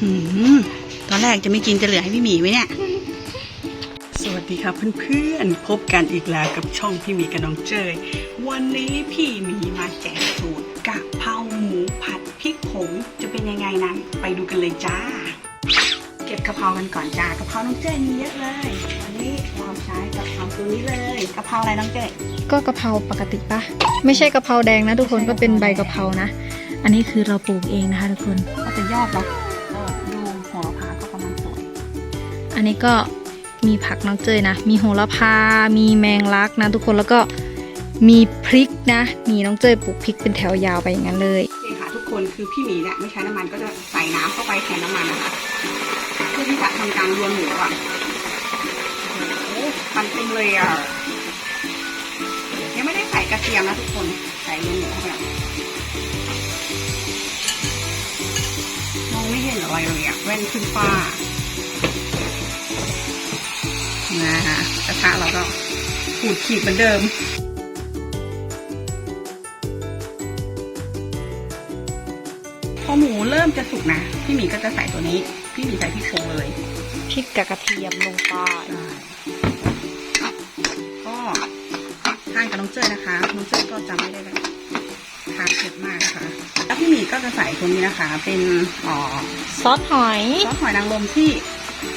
หือตอนแรกจะไม่กินจะเหลือให้พี่หมีไหมเนี่ย สวัสดีครับเพื่อนๆ พบกันอีกแล้วกับช่องพี่หมีกับน้องเจย วันนี้พี่หมีมาแจกสูตรกะเพราหมูผัดพริกผงจะเป็นยังไงนั้น ไปดูกันเลยจ้า เก็บกะเพรากันก่อนจ้ากะเพราน้องเจยมีเยอะเลยวันนี้เราใช้กะเพราตัวนี้เลยกะเพราอะไรน้องเจยก็กะเพราปกติปะไม่ใช่กะเพราแดงนะทุกคนก็เป็นใบกะเพรานะ อันนี้คือเราปลูกเองนะคะทุกคนก็จะยอดเรา อันนี้ก็มีผักน้องเจยนะ มีโหระพา มีแมงลักนะทุกคนแล้วก็มีพริกนะ มีน้องเจยปลูกพริกเป็นแถวยาวไปอย่างนั้นเลยโอเคค่ะทุกคนคือพี่หมีเนี่ยไม่ใช้น้ำมันก็จะใส่น้ำเข้าไปแทนน้ำมันนะคะเพื่อที่จะทำการรวนหมูอะมันเต็มเลยอะยังไม่ได้ใส่กระเทียมนะทุกคนใส่รวนหมูเข้าไปมองไม่เห็นอะไรเลยอะแว่นขึ้นฟ้า นะคะกระทะเราก็ขูดขีดเหมือนเดิมพอหมูเริ่มจะสุกนะพี่หมีก็จะใส่ตัวนี้ พี่หมีใส่พริกโชงเลยพริกกับกระเทียมลงไปก็ทานกับน้องเจ้ยนะคะน้องเจ้ยก็จะไม่ได้แบบทานเผ็ดมากนะคะแล้วพี่หมีก็จะใส่ตัวนี้นะคะ เป็นอ๋อซอสหอยซอสหอยนางรมที่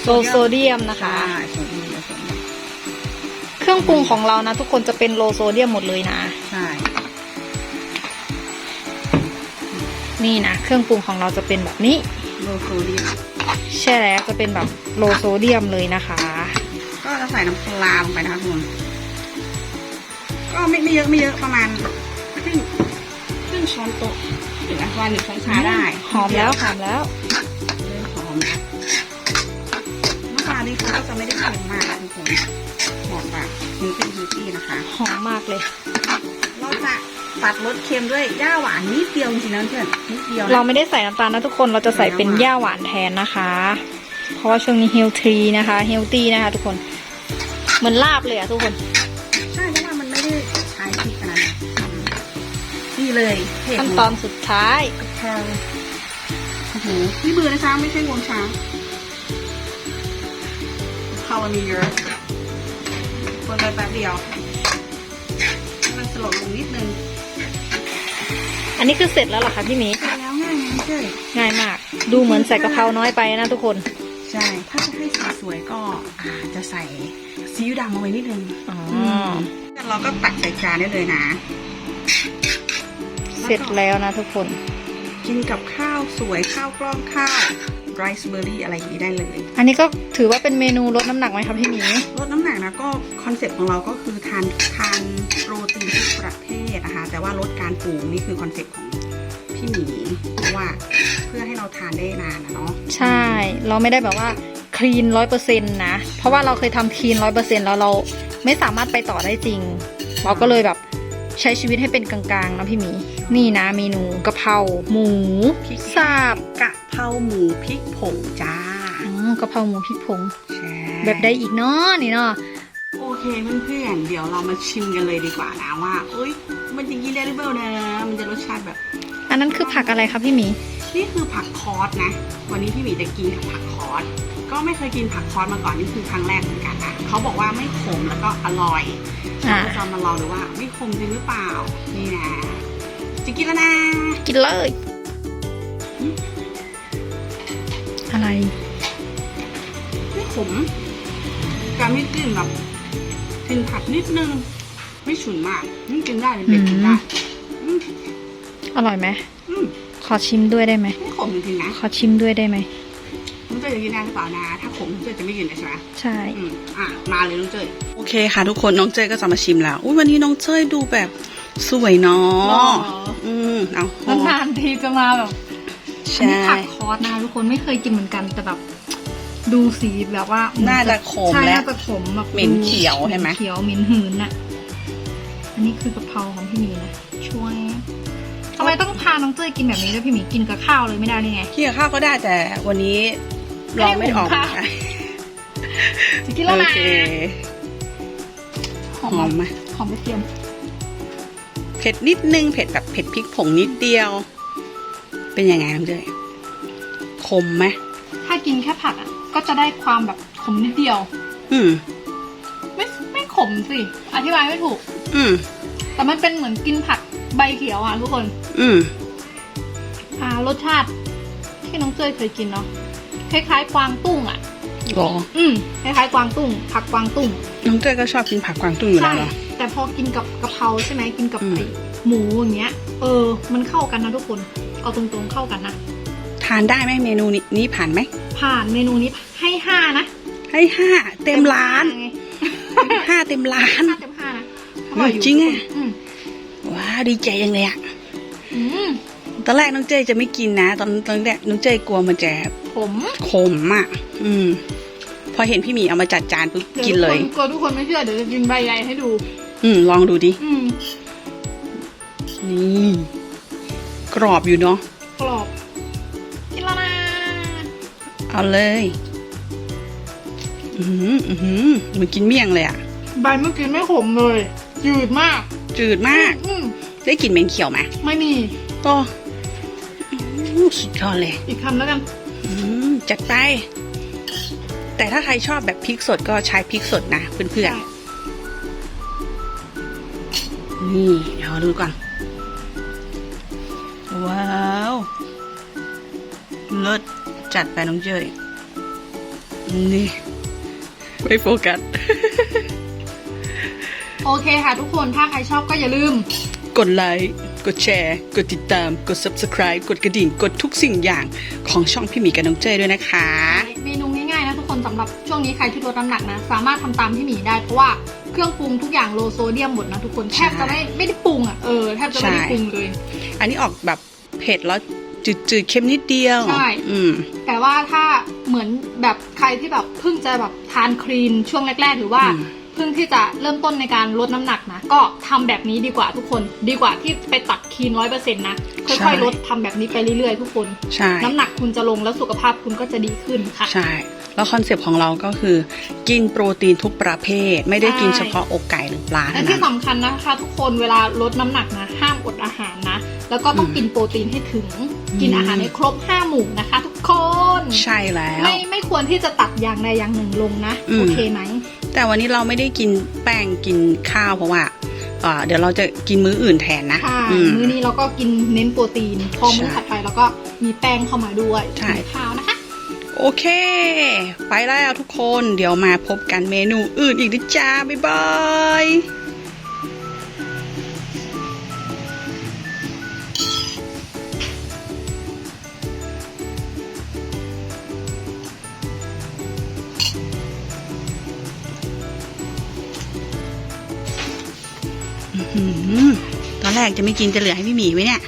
โลโซเดียมนะคะใช่ เครื่องปรุงของเรานะ ทุกคนจะเป็นโลโซเดียมหมดเลยนะ ใช่นี่นะเครื่องปรุงของเราจะเป็นแบบนี้ โลโซเดียมใช่แล้วจะเป็นแบบโลโซเดียมเลยนะคะ ก็จะใส่น้ำปลาลงไปนะคะคุณก็ไม่ไม่เยอะไม่เยอะประมาณครึ่งครึ่งช้อนโต๊ะหรือประมาณหนึ่งช้อนชาได้หอมแล้วหอมแล้วเริ่มหอมนะน้ำปลา นี่เขาก็จะไม่ได้เค็มมากนะทุกคนหอมแบบฮิวตี้ฮิวตี้นะคะ หอมมากเลย เราจะตัดรสเค็มด้วยย่าหวานนิดเดียวจริงๆนะเพื่อนนิดเดียวนะเราไม่ได้ใส่น้ำตาลนะทุกคนเราจะใส่เป็นย่าหวานแทนนะคะ เพราะว่าช่วงนี้เฮลทีนะคะเฮลตี้นะคะ ทุกคนเหมือนลาบเลยอะทุกคนใช่เพราะว่ามันไม่ได้ใช้พริกขนาดนั้นอืมนี่เลยเผ็ดขั้นตอนสุดท้ายแพงโอ้โหนี่มือนะช้างไม่ใช่งวงช้าง ข้าวมันมีเยอะคนไปแป๊บเดียวให้มันสลดลงนิดนึงอันนี้คือเสร็จแล้วเหรอคะพี่หมีแล้วง่ายไงเจ้ยง่ายมาก ดูเหมือนใส่กะเพราน้อยไปนะทุกคนใช่ ถ้าจะให้สีสวยก็อาจจะใส่ซีอิ๊วดำเอาไว้นิดนึงอ๋อแต่เราก็ตักใส่จานได้เลยนะ เสร็จแล้วนะทุกคน กินกับข้าวสวยข้าวกล้องข้าว ไรซ์เบอร์รี่อะไรอย่างนี้ได้เลย อันนี้ก็ถือว่าเป็นเมนูลดน้ำหนักไหมคะพี่หมีลดน้ำหนักนะก็คอนเซ็ปต์ของเราก็คือทานทานโปรตีนทุกประเภทนะคะแต่ว่าลดการปรุงนี่คือคอนเซ็ปต์ของพี่หมีเพราะว่าเพื่อให้เราทานได้นานนะเนาะใช่ เราไม่ได้แบบว่าคลีนร้อยเปอร์เซ็นต์นะ เพราะว่าเราเคยทำคลีนร้อยเปอร์เซ็นต์แล้วเราไม่สามารถไปต่อได้จริง เราก็เลยแบบ ใช้ชีวิตให้เป็นกลางๆนะพี่หมี นี่นะเมนูกะเพราหมูพริกสับกะเพราหมูพริกผงจ้าอ๋อกะเพราหมูพริกผงใช่แบบได้อีกเนาะนี่เนาะโอเคเพื่อนๆเดี๋ยวเรามาชิมกันเลยดีกว่านะว่าเอ้ยมันจะกินได้หรือเปล่านะมันจะรสชาติแบบ อันนั้นคือผักอะไรคะพี่หมี นี่คือผักคอสนะ วันนี้พี่หมีจะกินกับผักคอสก็ไม่เคยกินผักคอสมาก่อนนี่คือครั้งแรกเหมือนกัน นะเขาบอกว่าไม่ขมแล้วก็อร่อยอ่าเราจะมาลองดูว่าไม่ขมจริงหรือเปล่า นี่นะ จะกินแล้วนะ กินเลย อะไรไม่ขมแต่มีกลิ่นแบบกลิ่นผักนิดนึง ไม่ฉุนมากนี่กินได้เป็นเด็กกินได้อืมอร่อยไหมอืมขอชิมด้วยได้ไหมไม่ขมจริงๆนะ ขอชิมด้วยได้ไหม น้องเจยจะกินได้หรือเปล่านะ ถ้าขมน้องเจยจะไม่กินเลยใช่ไหมใช่ อืมอะมาเลยน้องเจยโอเคค่ะ ทุกคนน้องเจยก็จะมาชิมแล้วอุ้ยวันนี้น้องเจยดูแบบสวยเนาะอืมเอานานๆทีจะมาแบบอันใช่นี้ผักคอสนะคะทุกคนไม่เคยกินเหมือนกันแต่แบบ ดูสีแบบว่าน่าจะขมใช่และน่าจะขมแบบเหม็นเขียวใช่ไหม เนเขียวเหม็นหืนน่ะ อันนี้คือกะเพราของพี่หมีนะช่วยทำไมต้องพาน้องเจ้ยกินแบบนี้ด้วยพี่หมีกินกับข้าวเลยไม่ได้นี่ไงกินกับข้าวก็ได้แต่วันนี้ ลองไม่ออกไม่ได้หุงข้าวจะกินแล้วโอนะเคหหออมมไหมหอมกระเทียมเผ็ดนิดนึงเผ็ดแบบเผ็ดพริกผงนิดเดียว เป็นยังไงน้องเจยคมไหมกินแค่ผักอะก็จะได้ความแบบขมนิดเดียว อืม ไม่ไม่ขมสิ อธิบายไม่ถูก อืม แต่มันเป็นเหมือนกินผักใบเขียวอะทุกคน อืม อ่ารสชาติที่น้องเจ้ยเคยกินเนาะ คล้ายๆกวางตุ้งอะ หรออืมคล้ายๆกวางตุ้ง ผักกวางตุ้งน้องเจ้ยก็ชอบกินผักกวางตุ้งอยู่แล้ใช่วเหรอแต่พอกินกับกะเพราใช่ไหมกินกับอืม ไอหมูอย่างเงี้ย เออ มันเข้ากันนะทุกคน เอาตรงๆเข้ากันนะ ทานได้ไหมเมนูนี้นี้ผ่านไหม ผ่านเมนูนี้ให้ห้านะให้ห้าเต็มร้านไงห้าเต็มร้าน ห้าเต็มห้านะอร่อยอยู่จริงอะ ทุกคนอืมว้าวดีใจยังเลยอะอืม ตอนแรกน้องเจ้ยจะไม่กินนะ ตอนตอนแรกน้องเจ้ยกลัวมันจะผมขมอะ อืม พอเห็นพี่หมีเอามาจัดจานปุ๊บดี๋วกินเลยทุกคนกลัวทุกคนไม่เชื่อเดี๋ยวจะกินใบใหญ่ให้ดู อืม ลองดูดิ อืม นี่ กรอบอยู่เนาะ กรอบ กินแล้วนะเอาเลย อือหืออือหือเหมันกินเมี่ยงเลยอะใบเมื่อกี้ไม่ขมเลย จืดมาก จืดมาก อืมได้กลิ่นเหม็นเขียวไหมไม่มี ก็อื้อสุดยอดเลย อีกคำแล้วกันอืมจัดไป แต่ถ้าใครชอบแบบพริกสดก็ใช้พริกสดนะเพื่อนๆ นี่เดี๋ยวดูก่อน ว้าวเลิศจัดไปน้องเจยนี่ไม่โฟกัส โอเคค่ะทุกคนถ้าใครชอบก็อย่าลืม กดไลค์ กดแชร์ กดติดตาม กด subscribe กดกระดิ่ง กดทุกสิ่งอย่างของช่องพี่หมีกับน้องเจยด้วยนะคะ เมนูง่ายๆนะทุกคนสำหรับช่วงนี้ใครที่ลดน้ำหนักนะ สามารถทำตามที่หมีได้เพราะว่าเครื่องปรุงทุกอย่างโลโซเดียมหมดนะทุกคนแทบจะไม่ไม่ได้ปรุงอะเออแทบจะไม่ได้ใช่ปรุงเลย อันนี้ออกแบบเผ็ดแล้วจืดๆเค็มนิดเดียวใช่ อืม แต่ว่าถ้าเหมือนแบบใครที่แบบเพิ่งจะแบบทานคลีนช่วงแรก ๆ หรือว่า อืม เพิ่งที่จะเริ่มต้นในการลดน้ำหนักนะ ก็ทำแบบนี้ดีกว่าทุกคน ดีกว่าที่ไปตัดคลีนร้อยเปอร์เซ็นต์นะ ค่อยๆลดทำแบบนี้ไปเรื่อยๆ ทุกคนใช่น้ำหนักคุณจะลงแล้วสุขภาพคุณก็จะดีขึ้นค่ะ ใช่ แล้วคอนเซปต์ของเราก็คือ กินโปรตีนทุกประเภท ไม่ได้กินใช่เฉพาะอกไก่หรือปลาและเท่าที่นั้นสำคัญนะคะทุกคนเวลาลดน้ำหนักนะห้ามอดอาหารนะ แล้วก็ต้องอืมกินโปรตีนให้ถึงอืมกินอาหารให้ครบห้าหมู่นะคะ ทุกคน ใช่แล้ว ไม่ไม่ควรที่จะตัดอย่างใดอย่างหนึ่งลงนะอืมโอเคไหม แต่วันนี้เราไม่ได้กินแป้งกินข้าวเพราะว่าเอ่อเดี๋ยวเราจะกินมื้ออื่นแทนนะใช่อืมมื้อนี้เราก็กินเน้นโปรตีน พอมื้อใช่ถัดไปเราก็มีแป้งเข้ามาด้วยใช่มีข้าวนะคะ โอเค ไปแล้วทุกคน เดี๋ยวมาพบกันเมนูอื่นอีกนะจ้า บ๊ายบาย ตอนแรกจะไม่กินจะเหลือให้พี่หมีไว้เนี่ย